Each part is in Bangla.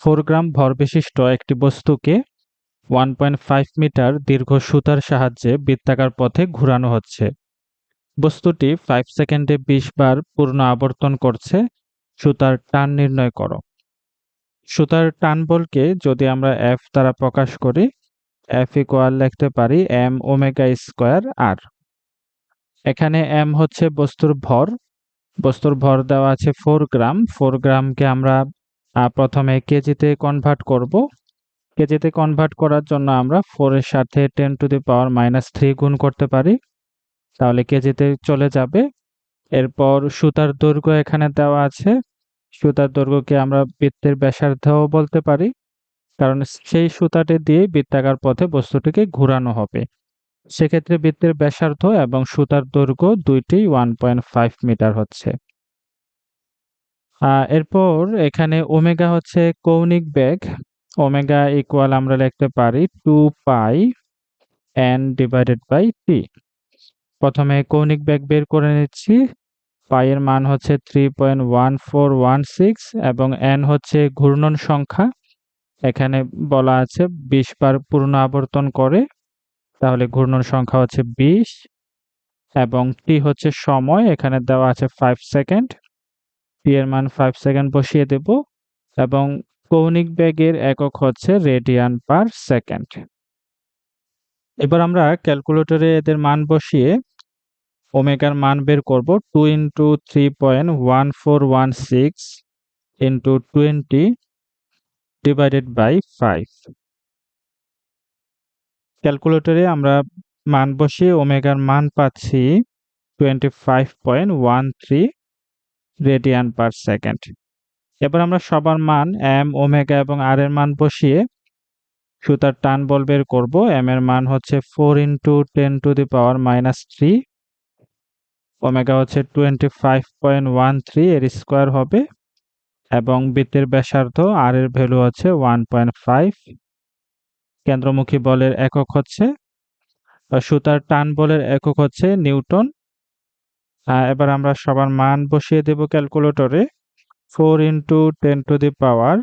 ফোর গ্রাম ভর বিশিষ্ট একটি বস্তুকে ওয়ান পয়েন্ট ফাইভ মিটার দীর্ঘ সুতার সাহায্যে বৃত্তাকার পথে ঘোরানো হচ্ছে। বস্তুটি ফাইভ সেকেন্ডে বিশ বার পূর্ণ আবর্তন করছে। সুতার টান নির্ণয় করো। সুতার টান বলকে যদি আমরা এফ দ্বারা প্রকাশ করি এফ ইকুয়াল লিখতে পারি এম ওমেগা স্কোয়ার আর এখানে এম হচ্ছে বস্তুর ভর। বস্তুর ভর দেওয়া আছে ফোর গ্রাম ফোর গ্রামকে আমরা প্রথমে কেজিতে কনভার্ট করব। কেজিতে কনভার্ট করার জন্য আমরা ফোরের সাথে ten to the power minus three গুণ করতে পারি। তাহলে কেজিতে চলে যাবে। এরপর সুতার দৈর্ঘ্য এখানে দেওয়া আছে। সুতার দৈর্ঘ্যকে আমরা বৃত্তের ব্যাসার্ধও বলতে পারি। কারণ সেই সুতাটি দিয়ে বৃত্তাকার পথে বস্তুটিকে ঘোরানো হবে। সেক্ষেত্রে বৃত্তের ব্যাসার্ধ এবং সুতার দৈর্ঘ্য দুইটি ওয়ান পয়েন্ট ফাইভ মিটার হচ্ছে। এরপর এখানে ওমেগা হচ্ছে কৌণিক বেগ। ওমেগা ইকুয়াল আমরা লিখতে পারি two pi N divided by T প্রথমে কৌণিক বেগ বের করে নিচ্ছি। পাই এর মান হচ্ছে three point one four one six এবং এন হচ্ছে ঘূর্ণন সংখ্যা। এখানে বলা আছে বিশ বার পূর্ণ আবর্তন করে, তাহলে ঘূর্ণন সংখ্যা হচ্ছে বিশ এবং টি হচ্ছে সময়। এখানে দেওয়া আছে ফাইভ সেকেন্ড এর মান ফাইভ সেকেন্ড বসিয়ে দেব এবং কৌণিক বেগের একক হচ্ছে রেডিয়ান পার সেকেন্ড এবার আমরা ক্যালকুলেটরে এদের মান বসিয়ে ওমেগার মান বের করব two into three point one four one six into twenty divided by five ক্যালকুলেটরে আমরা মান বসিয়ে ওমেগার মান পাচ্ছি twenty five point one three radian per second. এবার আমরা সবার মান এম ওমেগা এবং আর এর মান বসিয়ে সুতার টান বল বের করব। এম এর মান হচ্ছে four into ten to the power minus three omega হচ্ছে twenty five point one three এর স্কোয়ার হবে এবং বৃত্তের ব্যাসার্ধ আর এর ভ্যালু হচ্ছে ওয়ান পয়েন্ট ফাইভ কেন্দ্রমুখী বলের একক হচ্ছে সুতার টান বলের একক হচ্ছে নিউটন। এবার আমরা সবার মান বসিয়ে দেব ক্যালকুলেটরে four into ten to the power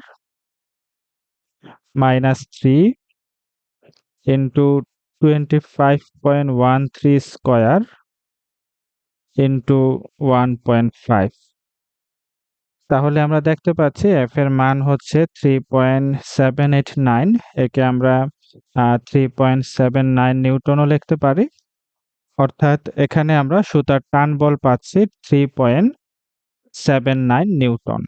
minus three into twenty five point one three square into one point five তাহলে আমরা দেখতে পাচ্ছি এফ এর মান হচ্ছে three point seven eight nine একে আমরা থ্রি পয়েন্ট সেভেন নাইন নিউটনও লিখতে পারি। অর্থাৎ এখানে আমরা সুতার টান বল পাচ্ছি three point seven nine newton